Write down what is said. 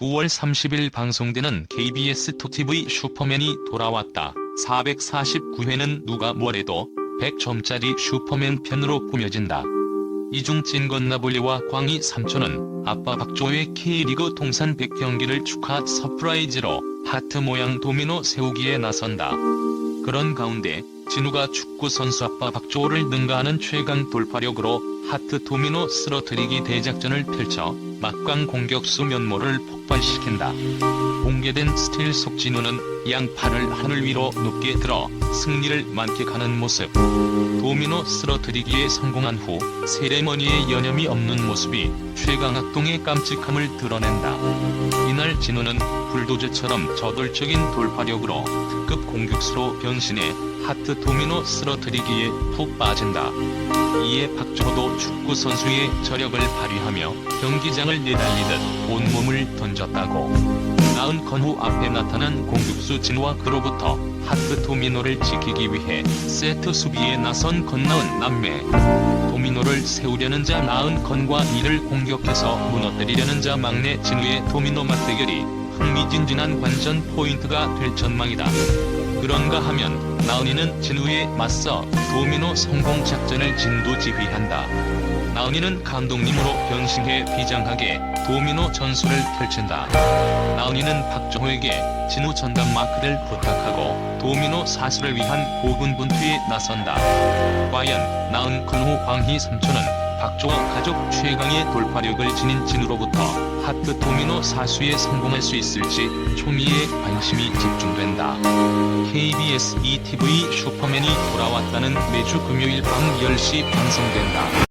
9월 30일 방송되는 KBS 토TV 슈퍼맨이 돌아왔다. 449회는 누가 뭐래도 100점짜리 슈퍼맨 편으로 꾸며진다. 이중 찐건 나볼리와 광희 삼촌은 아빠 박조의 K리그 통산 100경기를 축하 서프라이즈로 하트 모양 도미노 세우기에 나선다. 그런 가운데 진우가 축구 선수 아빠 박조를 능가하는 최강 돌파력으로 하트 도미노 쓰러뜨리기 대작전을 펼쳐 막강 공격수 면모를 폭 발시킨다. 공개된 스틸 속 진우는 양팔을 하늘 위로 높게 들어 승리를 만끽하는 모습. 도미노 쓰러뜨리기에 성공한 후 세레머니에 여념이 없는 모습이 최강학동의 깜찍함을 드러낸다. 이날 진우는 불도저처럼 저돌적인 돌파력으로 특급 공격수로 변신해 하트 도미노 쓰러뜨리기에 푹 빠진다. 이에 박주호도 축구 선수의 저력을 발휘하며 경기장을 내달리듯 온몸을 던 졌다고. 나은 건후 앞에 나타난 공격수 진우와 그로부터 하트 도미노를 지키기 위해 세트 수비에 나선 건나은 남매. 도미노를 세우려는 자 나은 건과 이를 공격해서 무너뜨리려는 자 막내 진우의 도미노 맞대결이 흥미진진한 관전 포인트가 될 전망이다. 그런가 하면 나은이는 진우에 맞서 도미노 성공 작전을 진두지휘한다. 나은이는 감독님으로 변신해 비장하게 도미노 전술을 펼친다. 나은이는 박정호에게 진우 전담 마크를 부탁하고 도미노 사수를 위한 고군분투에 나선다. 과연 나은 건호 광희 삼촌은 박조와 가족 최강의 돌파력을 지닌 진우로부터 하트 도미노 사수에 성공할 수 있을지 초미의 관심이 집중된다. KBS ETV 슈퍼맨이 돌아왔다는 매주 금요일 밤 10시 방송된다.